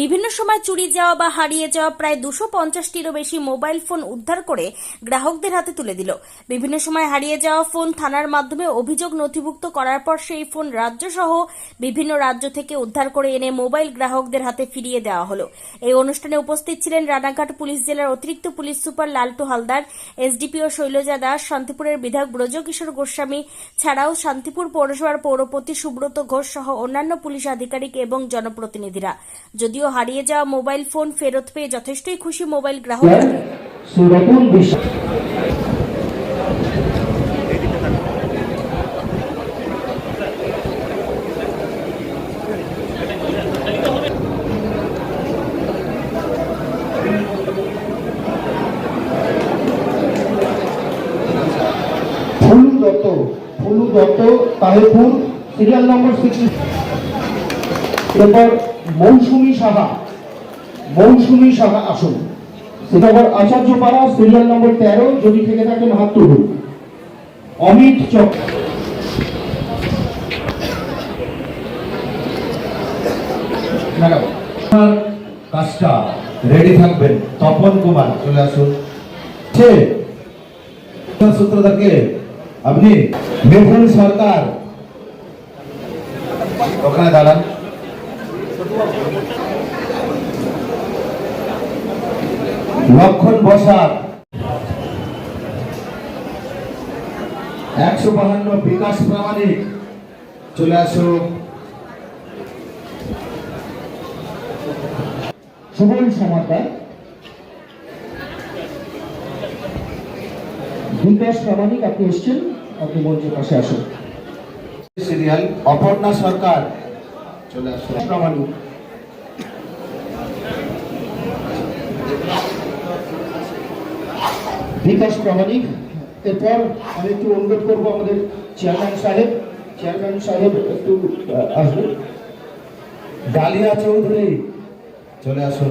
বিভিন্ন সময় চুরি যাওয়া বা হারিয়ে যাওয়া প্রায় দুশো পঞ্চাশটিরও বেশি মোবাইল ফোন উদ্ধার করে গ্রাহকদের হাতে তুলে দিল। বিভিন্ন সময় হারিয়ে যাওয়া ফোন থানার মাধ্যমে অভিযোগ নথিভুক্ত করার পর সেই ফোন রাজ্য সহ বিভিন্ন রাজ্য থেকে উদ্ধার করে এনে মোবাইল গ্রাহকদের হাতে ফিরিয়ে দেওয়া হলো। এই অনুষ্ঠানে উপস্থিত ছিলেন রানাঘাট পুলিশ জেলার অতিরিক্ত police super Laltu Haldar, SDPO Shailaja Das, শান্তিপুরের বিধায়ক ব্রজকিশোর গোস্বামী ছাড়াও শান্তিপুর পৌরসভার পৌরপতি সুব্রত ঘোষ সহ অন্যান্য পুলিশ আধিকারিক এবং জনপ্রতিনিধিরা। যদিও হারিয়ে যাওয়া মোবাইল ফোন ফেরত পেয়ে যথেষ্টই খুশি mobile Biswas. Fulu Dutta Fulu Dutta, Taherpur serial number six এরপর মৌসুমী সাহা মৌসুমী সাহা আসুন। শ্রীনগর আচার্যপাড়া সিরিয়াল নম্বর তেরো, যদি থেকে থাকেন হাত তুলুন অমিত চক কাজটা রেডি থাকবেন। তপন কুমার, চলে আসুন। সে সূত্রধারকে আপনি মিঠুন সরকার। ওখানে দাঁড়ান। লক্ষণ বসাক একশো বাহান্ন বিকাশ প্রামাণিক। চলে আসুন সুবল সমাদার। বিকাশ প্রামাণিক, আপনি এসছেন? আপনি মঞ্চের পাশে আসুন। সিরিয়াল, অপর্ণা সরকার। চলে আসুন প্রামাণিক। বিকাশ প্রামাণিক। এরপর আমি একটু অনুরোধ করব আমাদের চেয়ারম্যান সাহেব। চেয়ারম্যান সাহেব একটু আসবেন। ডালিয়া চৌধুরী, চলে আসুন।